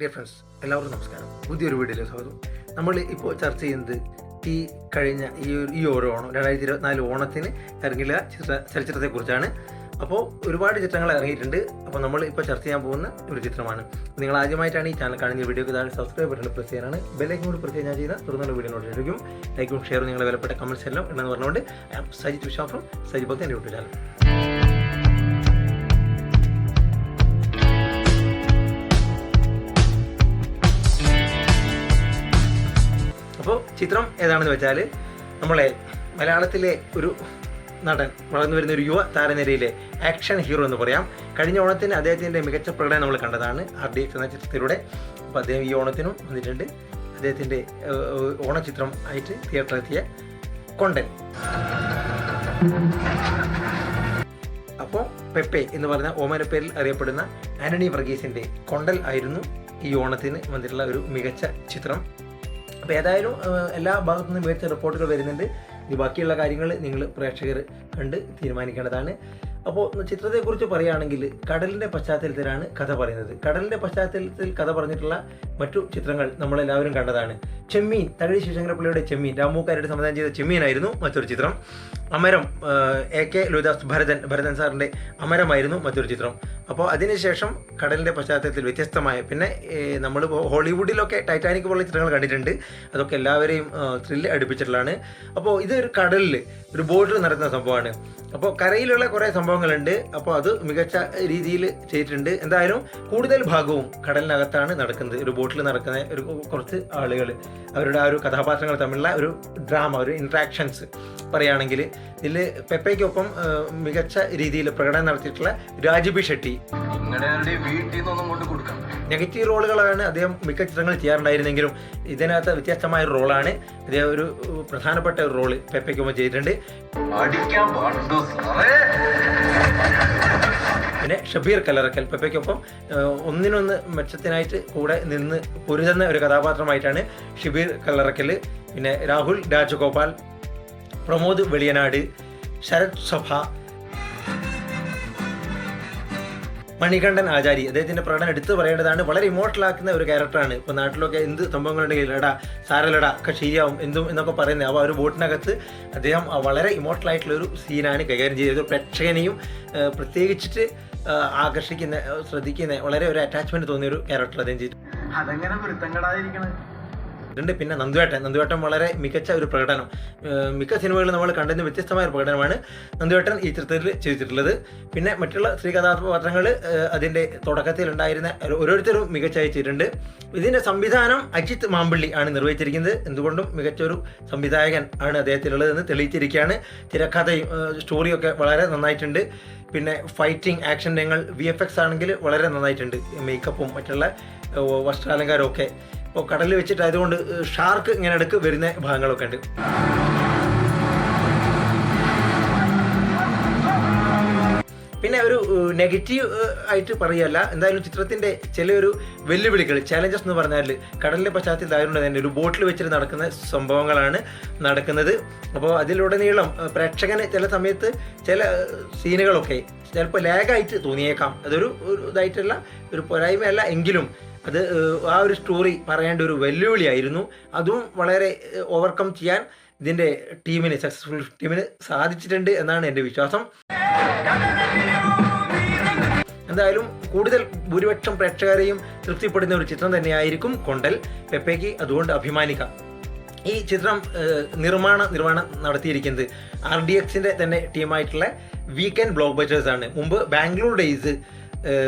Dear friends എല്ലാവർക്കും നമസ്കാരം. പുതിയൊരു വീഡിയോയിലേക്ക് സ്വാഗതം. നമ്മൾ ഇപ്പോൾ ചർച്ച ചെയ്യുന്നത് ഈ കഴിഞ്ഞ ഈ ഈ ഓരോ ഓണം രണ്ടായിരത്തി ഇരുപത്തിനാല് ഓണത്തിന് ഇറങ്ങിയ ചിത്ര ചലച്ചിത്രത്തെക്കുറിച്ചാണ്. അപ്പോൾ ഒരുപാട് ചിത്രങ്ങൾ ഇറങ്ങിയിട്ടുണ്ട്. അപ്പോൾ നമ്മൾ ഇപ്പോൾ ചർച്ച ചെയ്യാൻ പോകുന്ന ഒരു ചിത്രമാണ്. നിങ്ങൾ ആദ്യമായിട്ടാണ് ഈ ചാനൽ കാണുന്ന വീഡിയോക്ക് താഴെ സബ്സ്ക്രൈബ് ബട്ടൺ പ്രസ് ചെയ്യാനാണ്. ബെല്ലൈക്കും കൂടി പ്രസ് ഞാൻ ചെയ്യുന്ന തുടർന്നുള്ള വീഡിയോ നോട്ടിഫിക്കും ലൈക്കും ഷെയറും നിങ്ങളുടെ വിലപ്പെട്ട കമൻസ് എല്ലാം ഉണ്ടെന്ന് പറഞ്ഞുകൊണ്ട് സജിത് വിശ്വാസം ഫ്രം എന്റെ യൂട്യൂബ് ചാനൽ അപ്പോൾ ചിത്രം ഏതാണെന്ന് വെച്ചാൽ നമ്മളെ മലയാളത്തിലെ ഒരു നടൻ വളർന്നു വരുന്ന ഒരു യുവ താരനിരയിലെ ആക്ഷൻ ഹീറോ എന്ന് പറയാം. കഴിഞ്ഞ ഓണത്തിന് അദ്ദേഹത്തിന്റെ മികച്ച പ്രകടനം നമ്മൾ കണ്ടതാണ്. ആർ ഡി എക്സ് എന്ന ചിത്രത്തിലൂടെ. അപ്പോൾ അദ്ദേഹം ഈ ഓണത്തിനും വന്നിട്ടുണ്ട്. അദ്ദേഹത്തിന്റെ ഓണചിത്രം ആയിട്ട് തിയേറ്ററിലെത്തിയ കൊണ്ടൻ. അപ്പോൾ പെപ്പെ എന്ന് പറയുന്ന ഓമന പേരിൽ അറിയപ്പെടുന്ന ആന്റണി വർഗീസിന്റെ കൊണ്ടൽ ആയിരുന്നു ഈ ഓണത്തിന് വന്നിട്ടുള്ള ഒരു മികച്ച ചിത്രം. അപ്പോൾ ഏതായാലും എല്ലാ ഭാഗത്തു നിന്നും മികച്ച റിപ്പോർട്ടുകൾ വരുന്നുണ്ട്. ഇനി ബാക്കിയുള്ള കാര്യങ്ങൾ നിങ്ങൾ പ്രേക്ഷകർ കണ്ട് തീരുമാനിക്കേണ്ടതാണ്. അപ്പോൾ ചിത്രത്തെക്കുറിച്ച് പറയുകയാണെങ്കിൽ കടലിന്റെ പശ്ചാത്തലത്തിലാണ് കഥ പറയുന്നത്. കടലിന്റെ പശ്ചാത്തലത്തിൽ കഥ പറഞ്ഞിട്ടുള്ള മറ്റു ചിത്രങ്ങൾ നമ്മളെല്ലാവരും കണ്ടതാണ്. ചെമ്മീൻ തകഴി ശിവശങ്കരപ്പിള്ളയുടെ ചെമ്മീൻ രാമൂക്കാരുടെ സംവിധാനം ചെയ്ത ചെമ്മീനായിരുന്നു മറ്റൊരു ചിത്രം. അമരം എ കെ ലോഹിദാസ് ഭരതൻ ഭരതൻ സാറിന്റെ അമരമായിരുന്നു മറ്റൊരു ചിത്രം. അപ്പോൾ അതിനുശേഷം കടലിന്റെ പശ്ചാത്തലത്തിൽ വ്യത്യസ്തമായ പിന്നെ നമ്മൾ ഹോളിവുഡിലൊക്കെ ടൈറ്റാനിക് പോലുള്ള ചിത്രങ്ങൾ കണ്ടിട്ടുണ്ട്. അതൊക്കെ എല്ലാവരെയും ത്രില്ല് അടുപ്പിച്ചിട്ടുള്ളതാണ്. അപ്പോൾ ഇതൊരു കടലിൽ ഒരു ബോട്ടിൽ നടക്കുന്ന സംഭവമാണ്. അപ്പോൾ കരയിലുള്ള കുറേ സംഭവങ്ങളുണ്ട്. അപ്പോൾ അത് മികച്ച രീതിയിൽ ചെയ്തിട്ടുണ്ട്. എന്തായാലും കൂടുതൽ ഭാഗവും കടലിനകത്താണ് നടക്കുന്നത്. ഒരു ബോട്ടിൽ നടക്കുന്ന ഒരു കുറച്ച് ആളുകൾ അവരുടെ ആ ഒരു കഥാപാത്രങ്ങൾ തമ്മിലുള്ള ഒരു ഡ്രാമ ഒരു ഇൻട്രാക്ഷൻസ് പറയുകയാണെങ്കിൽ ഇതിൽ പെപ്പയ്ക്കൊപ്പം മികച്ച രീതിയിൽ പ്രകടനം നടത്തിയിട്ടുള്ള രാജബി ഷെട്ടി. നെഗറ്റീവ് റോളുകളാണ് അദ്ദേഹം മിക്ക ചിത്രങ്ങൾ ചെയ്യാറുണ്ടായിരുന്നെങ്കിലും ഇതിനകത്ത് വ്യത്യസ്തമായ ഒരു റോളാണ്. അദ്ദേഹം ഒരു പ്രധാനപ്പെട്ട ഒരു റോൾ പെപ്പയ്ക്കൊപ്പം ചെയ്തിട്ടുണ്ട്. പിന്നെ ഷബീർ കലറക്കൽ പെപ്പയ്ക്കൊപ്പം ഒന്നിനൊന്ന് മെച്ചത്തിനായിട്ട് കൂടെ നിന്ന് പൊരുതുന്ന ഒരു കഥാപാത്രമായിട്ടാണ് ഷബീർ കലറക്കൽ പിന്നെ രാഹുൽ രാജഗോപാൽ. പ്രമോദ് വെളിയനാട് ശരത് സഭ മണികണ്ഠൻ ആചാരി. അദ്ദേഹത്തിന്റെ പ്രകടനം എടുത്തു പറയേണ്ടതാണ്. വളരെ ഇമോഷണൽ ആക്കുന്ന ഒരു ക്യാരക്ടറാണ് ഇപ്പൊ നാട്ടിലൊക്കെ എന്ത് സംഭവങ്ങളുണ്ടെങ്കിൽ എടാ സാരലടാ ഒക്കെ ശരിയാവും എന്തും എന്നൊക്കെ പറയുന്നത്. അപ്പോൾ ആ ഒരു ബോട്ടിനകത്ത് അദ്ദേഹം വളരെ ഇമോഷണൽ ആയിട്ടുള്ള ഒരു സീനാണ് കൈകാര്യം ചെയ്തത്. പ്രേക്ഷകനെയും പ്രത്യേകിച്ചിട്ട് ആകർഷിക്കുന്ന ശ്രദ്ധിക്കുന്ന വളരെ ഒരു അറ്റാച്ച്മെന്റ് തോന്നിയ ഒരു ക്യാരക്ടർ അദ്ദേഹം ചെയ്തു. അതെങ്ങനെ വൃത്തങ്കടാതിരിക്കണേ ഉണ്ട് പിന്നെ നന്ദുവേട്ടൻ. നന്ദുവേട്ടൻ വളരെ മികച്ച ഒരു പ്രകടനം. മിക്ക സിനിമകളിൽ നമ്മൾ കണ്ടതിന് വ്യത്യസ്തമായ ഒരു പ്രകടനമാണ് നന്ദുവേട്ടൻ ഈ ചിത്രത്തിൽ ചെയ്തിട്ടുള്ളത്. പിന്നെ മറ്റുള്ള സ്ത്രീ കഥാപാത്രങ്ങൾ അതിന്റെ തുടക്കത്തിൽ ഉണ്ടായിരുന്ന ഓരോരുത്തരും മികച്ചായി ചെയ്തിട്ടുണ്ട്. ഇതിന്റെ സംവിധാനം അജിത് മാമ്പള്ളി ആണ് നിർവഹിച്ചിരിക്കുന്നത്. എന്തുകൊണ്ടും മികച്ച ഒരു സംവിധായകൻ ആണ് അദ്ദേഹത്തിലുള്ളതെന്ന് തെളിയിച്ചിരിക്കുകയാണ്. തിരക്കഥയും സ്റ്റോറിയൊക്കെ വളരെ നന്നായിട്ടുണ്ട്. പിന്നെ ഫൈറ്റിംഗ് ആക്ഷൻ രംഗങ്ങൾ വി എഫ് എക്സ് ആണെങ്കിൽ വളരെ നന്നായിട്ടുണ്ട്. മേക്കപ്പും മറ്റുള്ള ഏഹ് ഇപ്പോൾ കടലിൽ വെച്ചിട്ട് അതുകൊണ്ട് ഷാർക്ക് ഇങ്ങനെ ഇടയ്ക്ക് വരുന്ന ഭാഗങ്ങളൊക്കെ ഉണ്ട്. പിന്നെ ഒരു നെഗറ്റീവ് ആയിട്ട് പറയല്ല എന്തായാലും ചിത്രത്തിന്റെ ചിലൊരു വെല്ലുവിളികൾ ചാലഞ്ചസ് എന്ന് പറഞ്ഞാൽ കടലിന്റെ പശ്ചാത്തലത്തിലായതുകൊണ്ട് തന്നെ ഒരു ബോട്ടിൽ വെച്ചിട്ട് നടക്കുന്ന സംഭവങ്ങളാണ് നടക്കുന്നത്. അപ്പോൾ അതിലുടനീളം പ്രേക്ഷകന് ചില സമയത്ത് ചില സീനുകളൊക്കെ ചിലപ്പോൾ ലാഗായിട്ട് തോന്നിയേക്കാം. അതൊരു ഒരു ഇതായിട്ടുള്ള ഒരു പോരായ്മയല്ല എങ്കിലും അത് ആ ഒരു സ്റ്റോറി പറയേണ്ട ഒരു വെല്ലുവിളിയായിരുന്നു. അതും വളരെ ഓവർകം ചെയ്യാൻ ഇതിന്റെ ടീമിന് സക്സസ്ഫുൾ ടീമിന് സാധിച്ചിട്ടുണ്ട് എന്നാണ് എന്റെ വിശ്വാസം. എന്തായാലും കൂടുതൽ ഭൂരിപക്ഷം പ്രേക്ഷകരെയും തൃപ്തിപ്പെടുന്ന ഒരു ചിത്രം തന്നെയായിരിക്കും കൊണ്ടൽ. പെപ്പയ്ക്ക് അതുകൊണ്ട് അഭിമാനിക്കാം. ഈ ചിത്രം നിർമ്മാണ നിർമ്മാണം നടത്തിയിരിക്കുന്നത് ആർ ഡി എക്സിന്റെ തന്നെ ടീമായിട്ടുള്ള വീക്കെൻഡ് ബ്ലോക്ക് ബസ്റ്റേഴ്സ് ആണ്. മുമ്പ് ബാംഗ്ലൂർ ഡേയ്സ്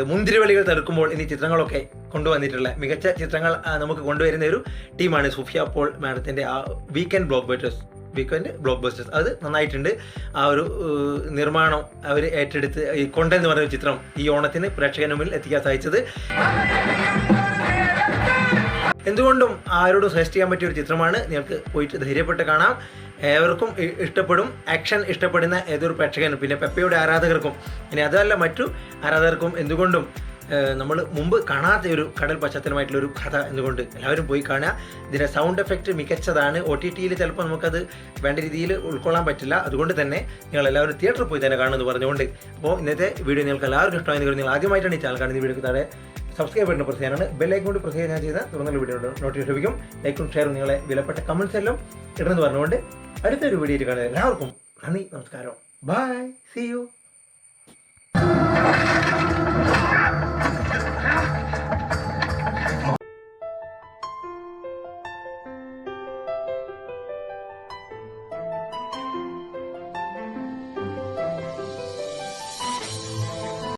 മുന്തിരിവളികൾ തടുക്കുമ്പോൾ എന്നീ ചിത്രങ്ങളൊക്കെ കൊണ്ടുവന്നിട്ടുള്ള മികച്ച ചിത്രങ്ങൾ നമുക്ക് കൊണ്ടുവരുന്ന ഒരു ടീമാണ് സുഫിയ. പോൾ മാഡത്തിന്റെ ആ weekend Blockbusters Weekend block busters അത് നന്നായിട്ടുണ്ട്. ആ ഒരു നിർമ്മാണം അവർ ഏറ്റെടുത്ത് ഈ കൊണ്ടെന്ന് പറയുന്ന ചിത്രം ഈ ഓണത്തിന് പ്രേക്ഷകന് മുന്നിൽ എത്തിക്കാൻ സാധിച്ചത്. എന്തുകൊണ്ടും ആരോടും സജസ്റ്റ് ചെയ്യാൻ പറ്റിയ ഒരു ചിത്രമാണ്. നിങ്ങൾക്ക് പോയിട്ട് ധൈര്യപ്പെട്ട് കാണാം. ഏവർക്കും ഇഷ്ടപ്പെടും ആക്ഷൻ ഇഷ്ടപ്പെടുന്ന ഏതൊരു പ്രേക്ഷകനും പിന്നെ പെപ്പയുടെ ആരാധകർക്കും. ഇനി അതല്ല മറ്റു ആരാധകർക്കും എന്തുകൊണ്ടും നമ്മൾ മുമ്പ് കാണാത്ത ഒരു കടൽ പശ്ചാത്തലമായിട്ടുള്ള ഒരു കഥ എന്നുകൊണ്ട് എല്ലാവരും പോയി കാണുക. ഇതിന്റെ സൗണ്ട് എഫക്റ്റ് മികച്ചതാണ്. ഒ ടി ടിയിൽ ചിലപ്പോൾ നമുക്കത് വേണ്ട രീതിയിൽ ഉൾക്കൊള്ളാൻ പറ്റില്ല. അതുകൊണ്ട് തന്നെ നിങ്ങൾ എല്ലാവരും തിയേറ്ററിൽ പോയി തന്നെ കാണുമെന്ന് പറഞ്ഞുകൊണ്ട്. അപ്പോൾ ഇന്നത്തെ വീഡിയോ നിങ്ങൾക്ക് എല്ലാവർക്കും ഇഷ്ടമായി നിങ്ങൾ ആദ്യമായിട്ടാണ് ഈ ചാനൽ കാണുന്ന വീഡിയോ താഴെ സബ്സ്ക്രൈബ് ബട്ടൺ പ്രസ് ചെയ്യാനാണ്. ബെല്ലൈക്കൺ കൊണ്ട് പ്രസ് ചെയ്യാൻ ഞാൻ തുടർന്നുള്ള വീഡിയോ നോട്ടിഫിക്കേഷൻ ലൈക്കും ഷെയറും നിങ്ങളെ വിലപ്പെട്ട കമൻസ് എല്ലാം ഇടണമെന്ന് പറഞ്ഞുകൊണ്ട് അടുത്തൊരു വീഡിയോയിൽ കാണുന്നത് എല്ലാവർക്കും നന്ദി നമസ്കാരം. By C U